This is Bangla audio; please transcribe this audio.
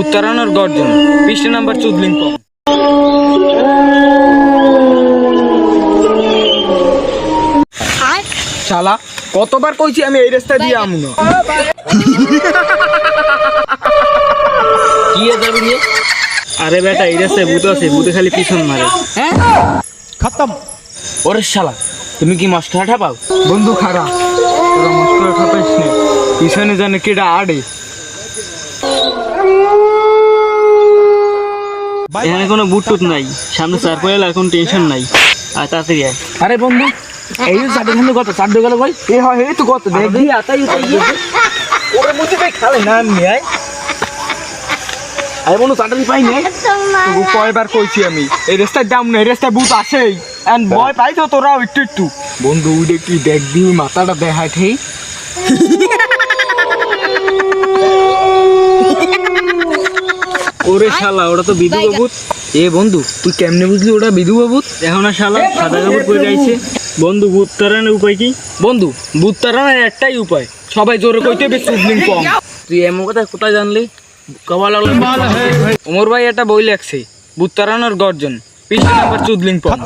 উত্তরণ আর গর্জন পৃষ্ঠ নাম্বার চুদলিং কম শালা কতবার কইছি আমি এই রাস্তা দিয়ে আমি না? কি যাবি রে আরে বেটা এই রাস্তায় ভূত আছে ভূতে খালি পিছন মারে। হ্যাঁ? খতম। ওরে শালা তুমি কি মাস্টার ঠাপাও বন্ধু খারা তোরা মস্করা ঠাপাইস না। পিছনে জানে কেডা আড়ে। এখানে কোনো বুট টুট নাই। সামনে চার পয়লা এখন টেনশন নাই। আর তাড়াতাড়ি আয়। আরে বন্ধু এই যে চারটে খানে কত? চারটে গেল ভাই এ হয় এই তো কত? দেখ আতাই উতাই ওরে মুতি ভাই খালে না আমি আই আরে বন্ধু চারটে পাই নাই তোকে কয়বার কইছি আমি এই রাস্তায় দাম না এই রাস্তায় বুত আসেই। এন্ড ভয় পাই তো তোরাও একটু একটু। বন্ধু উঠে কি দেখবি ওই মাথাটা দেখায় ঠিক ওরে শালা ওটা তো বিধু বাবুত। এ বন্ধু তুই কেমনে বুঝলি ওটা বিধু বাবুত? এখন আর শালা সাদা কাপড় পরে যাইছে। বন্ধু ভূত তারানোর উপায় কি? বন্ধু বুত তারানোর একটাই উপায়। সবাই জোরে কইতে হবে সুদলিং কম। তুই এমন কথা কোথায় জানলি? কবা লাগল ওমর ভাই এটা বই লেখছে বুত তারানোর গর্জন। পৃষ্ঠ নাম্বার চুদলিং পম